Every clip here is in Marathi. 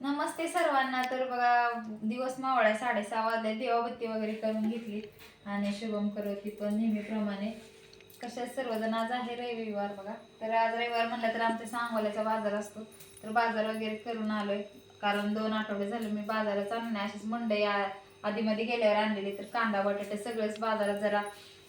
नमस्ते सर्वांना. तर बघा दिवस मावळा साडेसहा वाजले. देवाबत्ती वगैरे करून घेतली आणि शुभम करोती पण नेहमीप्रमाणे. कशा सर्वजण आज आहे रविवार बघा. तर आज रविवार म्हणलं तर आमच्या सांगोल्याचा बाजार असतो. तर बाजार वगैरे करून आलोय. कारण दोन आठवडे झाले मी बाजारात आणणे अशीच मंडई आ- आधीमध्ये गेल्यावर आणलेली. तर कांदा बटाटे सगळंच बाजारात जरा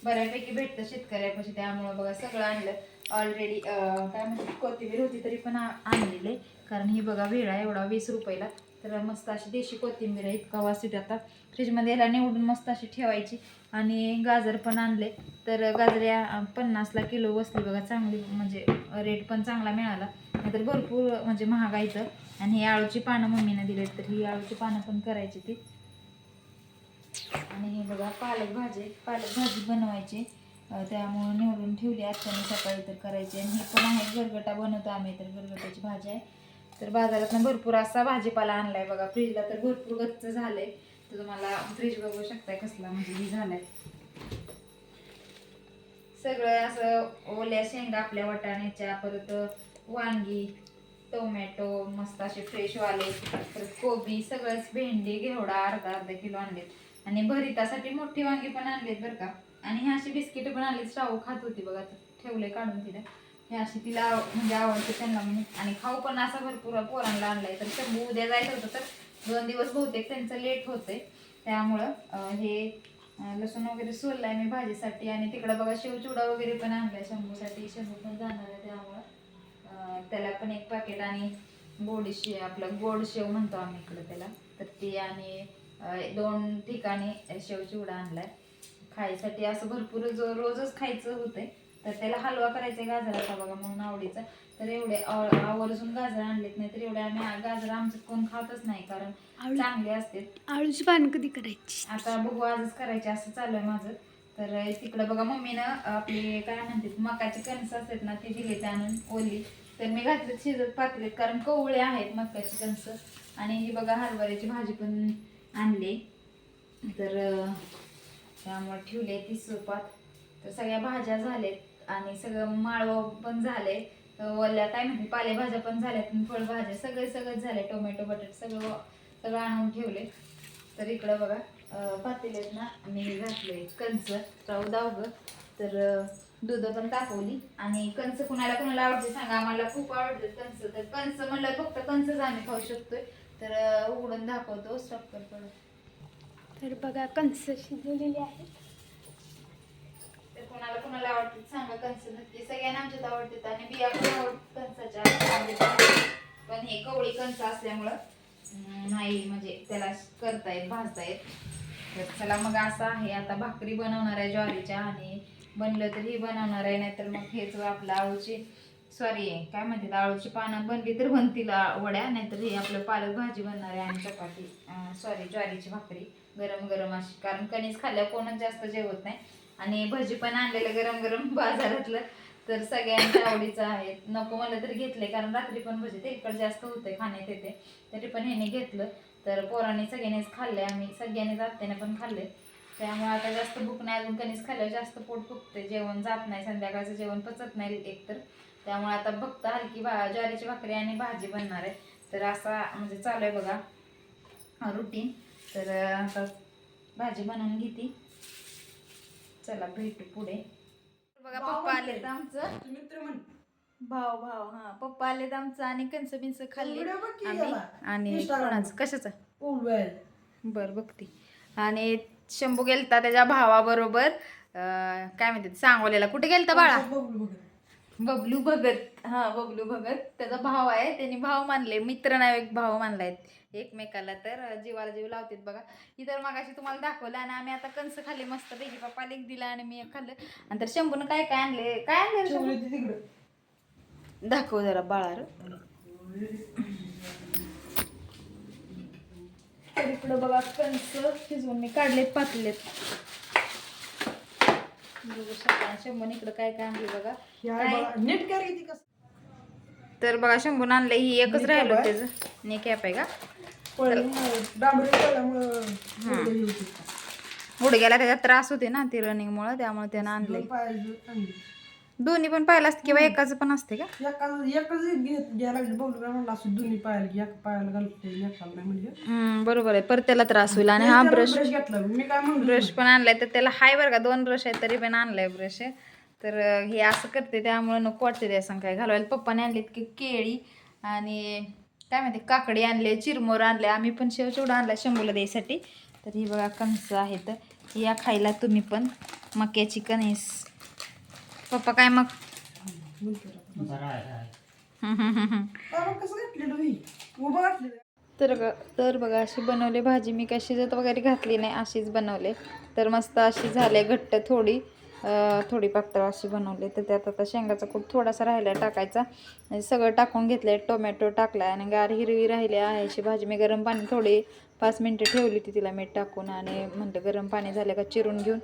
बऱ्यापैकी भेटतं शेतकऱ्यापाशी त्यामुळं बघा सगळं आणलं. ऑलरेडी काय म्हणते कोथिंबीर होती तरी पण आणलेले. कारण ही बघा वेळा एवढा वीस रुपयाला. तर मस्त अशी देशी कोथिंबीर आहे इतका वास येते आता. फ्रीजमध्ये याला निवडून मस्त अशी ठेवायची. आणि गाजर पण आणले. तर गाजऱ्या या पन्नासला किलो बसली बघा चांगली म्हणजे रेट पण चांगला मिळाला. नाहीतर भरपूर म्हणजे महागायचं आणि ही आळूची पानं मम्मीनं दिलेत तर ही आळूची पानं पण करायची ती. आणि हे बघा पालक भाजी पालक भाजी बनवायची. त्यामुळे निवडून ठेवली. आत्याने सकाळी तर करायची. आणि हे पण आहे गरगटा बनवतो आम्ही तर. गरगटाची भाजी आहे. तर बाजारातनं भरपूर असा भाजीपाला आणलाय बघा. फ्रीजला तर भरपूर गच्च झालंय. तर तुम्हाला फ्रीज बघू शकताय कसला म्हणजे हे झालाय. सगळं असं ओल्या शेंगा आपल्या वाटाण्याच्या परत वांगी टोमॅटो मस्त असे फ्रेश वाले. परत कोबी सगळंच भेंडी घेवडा अर्धा अर्धा किलो आणलेत. आणि भरितासाठी मोठी वांगी पण आणलीत बरं का. आणि हे अशी बिस्किटं पण आली शाहू खात होती बघा ठेवले काढून तिला हे अशी तिला आव- म्हणजे आवडते त्यांना म्हणजे आणि खाऊ पण असा भरपूर पोरांना आणलाय तर शंभू उद्या जायचं होतं तर दोन दिवस बहुतेक त्यांचं लेट होते त्यामुळं हे लसूण वगैरे सोललाय मी भाजीसाठी. आणि तिकडं बघा शेवचिवडा वगैरे पण आणलाय शंभूसाठी. शंभू पण जाणार आहे त्यामुळं. त्याला पण एक पॅकेट आणि गोडशे आपलं गोड शेव म्हणतो आम्ही इकडं त्याला. तर ती आणि दोन ठिकाणी शेव चिवडा आणलाय. खायसाठी असं भरपूर जो रोजच खायचं होतंय तर त्याला हलवा करायचा आहे गाजराचा बघा म्हणून आवडीचा. तर एवढे आव- आवर्जून गाजर आणलेत नाही तर एवढे आम्ही गाजर आमचं कोण खातच नाही कारण चांगले असते आळूची पानं कधी करायची. आता बघू आजच करायचे असं चालू आहे माझं. तर तिकडं बघा मम्मीनं आपली काय म्हणतात मकाची कणस असतात ना ती दिली आणून ओली. तर मी घातले शिजत पातलेत कारण कवळे आहेत मकाची कणस. आणि ही बघा हरभऱ्याची भाजी पण आणली. तर त्यामुळे ठेवले ती स्वरूपात तर सगळ्या भाज्या झालेत आणि सगळं माळवं पण झाले. ओल्या काय म्हणते पालेभाज्या पण झाल्यात फळभाज्या सगळे सगळं झाले. टोमॅटो बटाटे सगळं सगळं आणून ठेवले. तर इकडं बघा अं, पातेल्यात ना मी घातले कंच. राहू दाव ग. तर दूध पण तापवली. आणि कंच कुणाला कुणाला आवडते सांगा. आम्हाला खूप आवडते कंच. तर कंच म्हणलं फक्त कंचच आम्ही खाऊ शकतोय. तर उघडून दाखवतो स्टॉप करतो तर बघा कंस शिजवलेली आहे. तर कोणाला कोणाला आवडते सांगा कंच नक्की. सगळ्यांना आमच्यात आवडतात आणि बिया पण आवडतात कंसाच्या. पण हे कवळी कंच असल्यामुळं नाही म्हणजे त्याला करता येत भाजता येत तर चला मग असं आहे. आता भाकरी बनवणार आहे ज्वारीच्या आणि बनलं तर ही बनवणार आहे नाहीतर मग हेच आपलं आळूची सॉरी काय म्हणते आळूची पानं बनली तर बनतील वड्या नाहीतर हे आपलं पालक भाजी बनणार आहे आणि चपाती. सॉरी ज्वारीची भाकरी गरम गरम अशी. कारण कणीस खाल्ल्या कोणच जास्त जेवत नाही. आणि भजी पण आणलेलं गरम गरम बाजारातलं तर सगळ्यांच्या आवडीचं आहे. नको मला तरी घेतले कारण रात्री पण भजी तेलकट जास्त होते खाण्यात येते. तरी पण ह्याने घेतलं. तर पोरांनी सगळ्यांनीच खाल्ले आम्ही सगळ्यांनीच आत्याने पण खाल्ले त्यामुळे आता जास्त भूक नाही अजून कणीस खाल्ल्यावर जास्त पोट फुकते जेवण जात नाही संध्याकाळचं जेवण पचत नाही एकतर. त्यामुळे आता फक्त हलकी भा ज्वारीची भाकरी आणि भाजी बनणार आहे. तर असा म्हणजे चालू आहे बघा रुटीन तर आता भाजी बनवून घेते. चला भेटू पुढे. बघा पप्पा आलेत. आमचं. मित्र म्हण. भाव भाव हा. पप्पा आलेत आमचं आणि कंस बिंस खाल्ले आम्ही. आणि. कोणाचं? कशाचं? बर बघते. आणि शंभू गेलता त्याच्या भावाबरोबर. काय म्हणते सांगोलेला कुठे गेलता बाळा? बबलू भगत. हा बबलू भगत. त्याचा भाव आहे. त्यांनी भाव मानले. मित्र नाही एक भाव मानलाय. एकमेकाला तर जीवाला जीव लावतात बघा. इतर मागाशी तुम्हाला दाखवलं आणि आम्ही आता कंस खाल्ले. मस्त पैकी पप्पाला एक दिला आणि मी खाल्लं. आणि तर शंभून काय काय आणले? काय आणले दाखव जरा बाळा रे. तर इकडं बघा कंस शिजवून मी काढलेत पातलेत. बघू शकता शंभून इकडं काय काय आणले बघा हे आहे काय? बघा. नीट कर किती कसं तर बघा शंभून आणलं ही एकच राहिलं आहे? त्याचं ने कॅप आहे का डांबरी. गुडघ्याला त्याचा त्रास होते ना ती रनिंगमुळं त्यामुळे त्यानं आणलंय आणले. दोन्ही पण पाहिलं असतं किंवा एकाच पण असते का? एका एकच घेत घ्यायला लागली. बोलू काय म्हणलं असं दोन्ही पायाला की एका पायाला घालते एकाला नाही म्हणजे. हम्म, बरोबर आहे. परत त्याला त्रास होईल. आणि हा ब्रश ब्रश घेतला. मी काय म्हणलो ब्रश पण आणलाय. तर त्याला हाय बरं का दोन ब्रश आहेत तरी पण आणलाय ब्रश. तर अं, हे असं करते. त्यामुळे नको वाटते त्या संग काय घालवायला. पप्पाने आणलीत की केळी आणि काय माहिती काकडी आणले चिरमोर आणले. आम्ही पण शेव चिवडा आणला शंभूला द्यायसाठी. तर ही बघा कणसं आहेत. या खायला तुम्ही पण. मक्याची कणीस. पप्पा काय मग? तर तर बघा अशी बनवली भाजी मी काय शिजत वगैरे घातली नाही अशीच बनवले. तर मस्त अशी झाले घट्ट थोडी. अं, थोडी पातळ अशी बनवली. तर त्यात आता शेंगाचा कूट थोडासा राहिला टाकायचा. सगळं टाकून घेतलं टोमॅटो टाकला आणि गार हिरवी राहिली आहे. अशी भाजी मी गरम पाणी थोडी पाच मिनटं ठेवली ती तिला मीठ टाकून आणि म्हणलं गरम पाणी झालं का चिरून घेऊन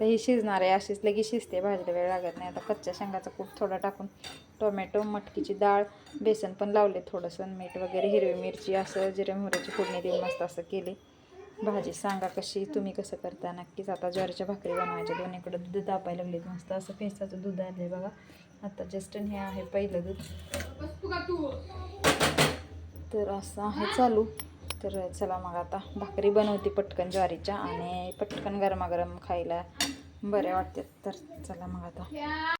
तर ही शिजणार आहे. अशीच लगेच शिजते भाजीला वेळ लागत नाही. आता कच्च्या शेंगाचा कूट थोडा टाकून टोमॅटो मटकीची डाळ बेसन पण लावले थोडंसं मीठ वगैरे हिरवी मिरची असं जिरे मोहऱ्याची फोडणी देऊन मस्त असं केले. भाजी सांगा कशी तुम्ही कसं करता? नक्कीच आता ज्वारीच्या भाकरी बनवायच्या. दोन्हीकडं दूध तापायला लागलेत. मस्त असं फेसाचं दूध आले बघा. आता जस्ट हे आहे पहिलं दूध. तर असं आहे चालू. तर चला मग आता भाकरी बनवते पटकन ज्वारीच्या आणि पटकन गरमागरम खायला. बऱ्या वाटतात तर चला मग आता.